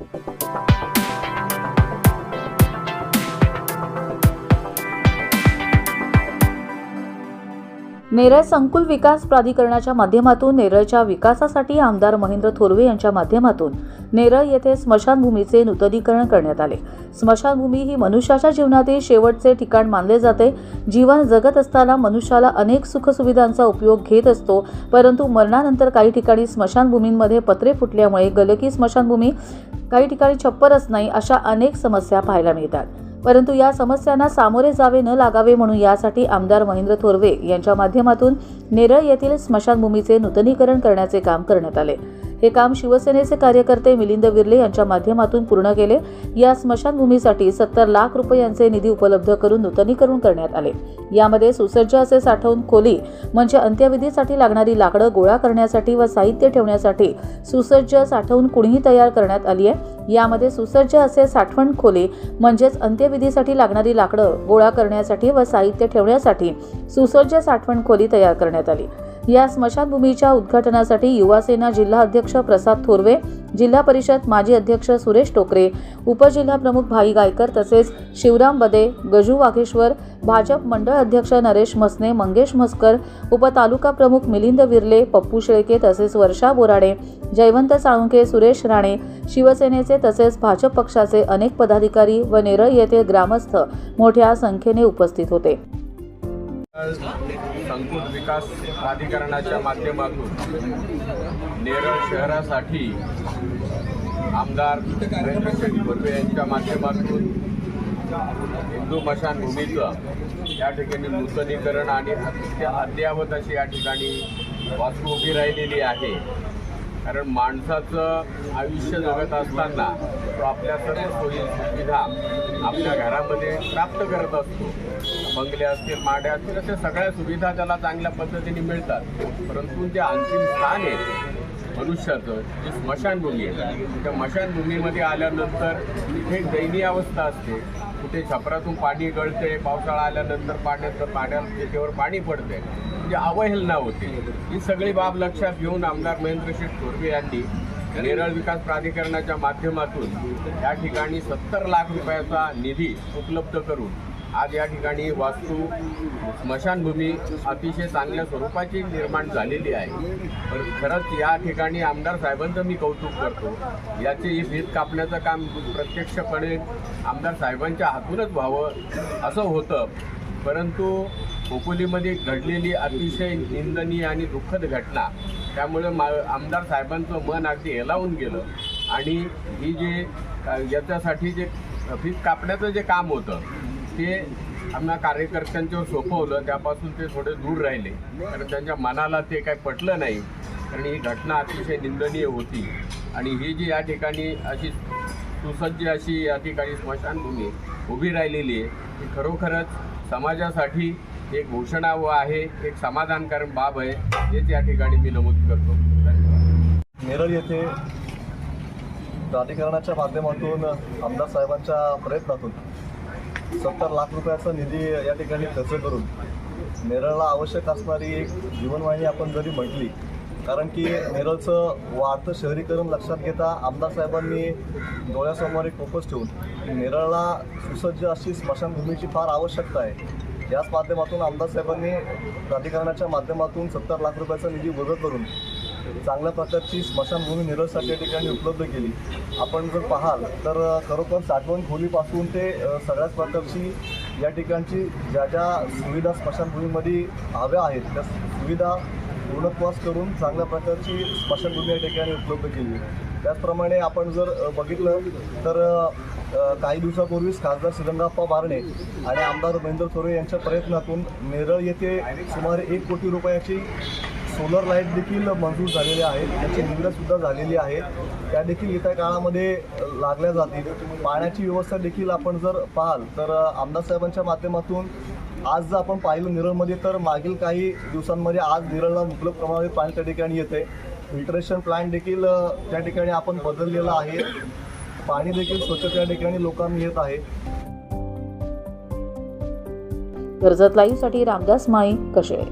Thank you. Neral संकुल विकास प्राधिकरणाच्या माध्यमातून नेरळच्या विकासासाठी आमदार महेंद्र थोरवे यांच्या माध्यमातून नेरळ येथे स्मशानभूमीचे नूतनीकरण करण्यात आले. स्मशानभूमी ही मनुष्याच्या जीवनातील शेवटचे ठिकाण मानले जाते. जीवन जगत असताना मनुष्याला अनेक सुखसुविधांचा उपयोग घेत असतो. परंतु मरणानंतर काही ठिकाणी स्मशानभूमींमध्ये पत्रे फुटल्यामुळे गलकी स्मशानभूमी काही ठिकाणी छप्परच नाही अशा अनेक समस्या पाहायला मिळतात. परंतु या समस्यांना सामोरे जावे न लागावे म्हणून यासाठी आमदार महेंद्र थोरवे यांच्या माध्यमातून नेरळ येथील स्मशानभूमीचे नूतनीकरण करण्याचे काम करण्यात आले. हे काम शिवसेनेचे कार्यकर्ते मिलिंद विर्ले यांच्या माध्यमातून पूर्ण केले. या स्मशानभूमीसाठी सत्तर लाख रुपयांचे निधी उपलब्ध करून नूतनीकरण करण्यात आले. यामध्ये सुसज्ज असे साठवून खोली म्हणजे अंत्यविधीसाठी लागणारी लाकडं गोळा करण्यासाठी व साहित्य ठेवण्यासाठी सुसज्ज साठवून कुणीही तयार करण्यात आली आहे. यामध्ये सुसज्ज असे साठवण खोली म्हणजेच अंत्यविधीसाठी लागणारी लाकडं गोळा करण्यासाठी व साहित्य ठेवण्यासाठी सुसज्ज साठवण खोली तयार करण्यात आली. या स्मशानभूमीच्या उद्घाटनासाठी युवासेना जिल्हा अध्यक्ष प्रसाद थोरवे जिल्हा परिषद माजी अध्यक्ष सुरेश टोकरे उपजिल्हा प्रमुख भाई गायकर तसेच शिवराम बदे गजू वाघेश्वर भाजप मंडळ अध्यक्ष नरेश मसने मंगेश म्हसकर उपतालुका प्रमुख मिलिंद विर्ले पप्पू शेळके तसेच वर्षा बोराडे जयवंत साळुंके सुरेश राणे शिवसेनेचे तसेच भाजप पक्षाचे अनेक पदाधिकारी व नेरळ येथील ग्रामस्थ मोठ्या संख्येने उपस्थित होते. अंकुर विकास प्राधिकरणाच्या माध्यमातून नेरळ शहरासाठी आमदार नरेंद्र शेठ यांच्या माध्यमातून हिंदू मशानभूमीचं या ठिकाणी नूतनीकरण आणि अत्य अद्ययावत अशी या ठिकाणी वास्तू उभी राहिलेली आहे. कारण माणसाचं आयुष्य जगत असताना तो आपल्या सर्व सोयी सुविधा आपल्या घरामध्ये प्राप्त करत असतो. बंगले असतील माड्या असतील अशा सगळ्या सुविधा त्याला चांगल्या पद्धतीने मिळतात. परंतु जे अंतिम स्थान आहे मनुष्याचं जी स्मशानभूमी आहे त्या स्मशानभूमीमध्ये आल्यानंतर तिथे एक दयनीय अवस्था असते. कुठे छपरातून पाणी गळते पावसाळा आल्यानंतर पाण्याचं पाण्यात त्याच्यावर पाणी पडते म्हणजे अवहेलना होते. ही सगळी बाब लक्षात घेऊन आमदार महेंद्रशेठ थोरवे यांनी नेरळ विकास प्राधिकरणाच्या माध्यमातून या ठिकाणी सत्तर लाख रुपयाचा निधी उपलब्ध करून आज या ठिकाणी वास्तू स्मशानभूमी अतिशय चांगल्या स्वरूपाची निर्माण झालेली आहे. पण खरंच या ठिकाणी आमदार साहेबांचं मी कौतुक करतो. याचे ही भीत कापण्याचं काम प्रत्यक्षपणे आमदार साहेबांच्या हातूनच व्हावं असं होतं. परंतु खोपोलीमध्ये घडलेली अतिशय निंदनीय आणि दुःखद घटना त्यामुळे मा आमदार साहेबांचं मन अगदी हेलावून गेलं. आणि ही जे याच्यासाठी जे फीत कापण्याचं जे काम होतं ते आम्हाला कार्यकर्त्यांच्यावर सोपवलं त्यापासून ते थोडे दूर राहिले. कारण त्यांच्या मनाला ते काही पटलं नाही. कारण ही घटना अतिशय निंदनीय होती. आणि ही जी या ठिकाणी अशी सुसज्ज अशी या ठिकाणी स्मशानभूमी उभी राहिलेली आहे ही खरोखरच समाजासाठी एक घोषणा व आहे एक समाधानकारक बाब आहे हेच या ठिकाणी मी नमूद करतो. धन्यवाद. नेरळ येथे प्राधिकरणाच्या माध्यमातून आमदार साहेबांच्या प्रयत्नातून सत्तर लाख रुपयाचा निधी या ठिकाणी खर्च करून नेरळला आवश्यक असणारी एक जीवनवाहिनी आपण जरी म्हटली कारण की नेरळचं वाढतं शहरीकरण लक्षात घेता आमदार साहेबांनी डोळ्यासमोर एक फोकस ठेवून नेरळला सुसज्ज अशी स्मशानभूमीची फार आवश्यकता आहे. याच माध्यमातून आमदार साहेबांनी प्राधिकरणाच्या माध्यमातून सत्तर लाख रुपयाचा निधी वजन करून चांगल्या प्रकारची स्मशानभूमी निरळसाठी ठिकाणी उपलब्ध केली. आपण जर पाहाल तर खरोखर साठवण खोलीपासून ते सगळ्याच प्रकारची या ठिकाणची ज्या ज्या सुविधा स्मशानभूमीमध्ये हव्या आहेत त्या सुविधा पूर्णत्वास करून चांगल्या प्रकारची स्मशानभूमी या ठिकाणी उपलब्ध केली. त्याचप्रमाणे आपण जर बघितलं तर काही दिवसापूर्वीच खासदार श्रीरंगाप्पा बारणे आणि आमदार महेंद्र थोरे यांच्या प्रयत्नातून नेरळ येथे सुमारे एक कोटी रुपयाची सोलर लाइट देखील मंजूर झालेल्या आहेत. त्याची निवडसुद्धा झालेली आहे. त्या देखील येत्या काळामध्ये लागल्या जातील. पाण्याची व्यवस्था देखील आपण जर पाहाल तर आमदार साहेबांच्या माध्यमातून आज जर आपण पाहिलं निरळमध्ये तर मागील काही दिवसांमध्ये आज निरळला मुबलक प्रमाणात पाणी त्या ठिकाणी येते फिल्टरेशन प्लांट देखील त्या ठिकाणी आपण बदललेला आहे. पाणी देखील स्वच्छ त्या ठिकाणी लोकांना येत आहे. कर्जत लाईव्हसाठी रामदास माळी कसे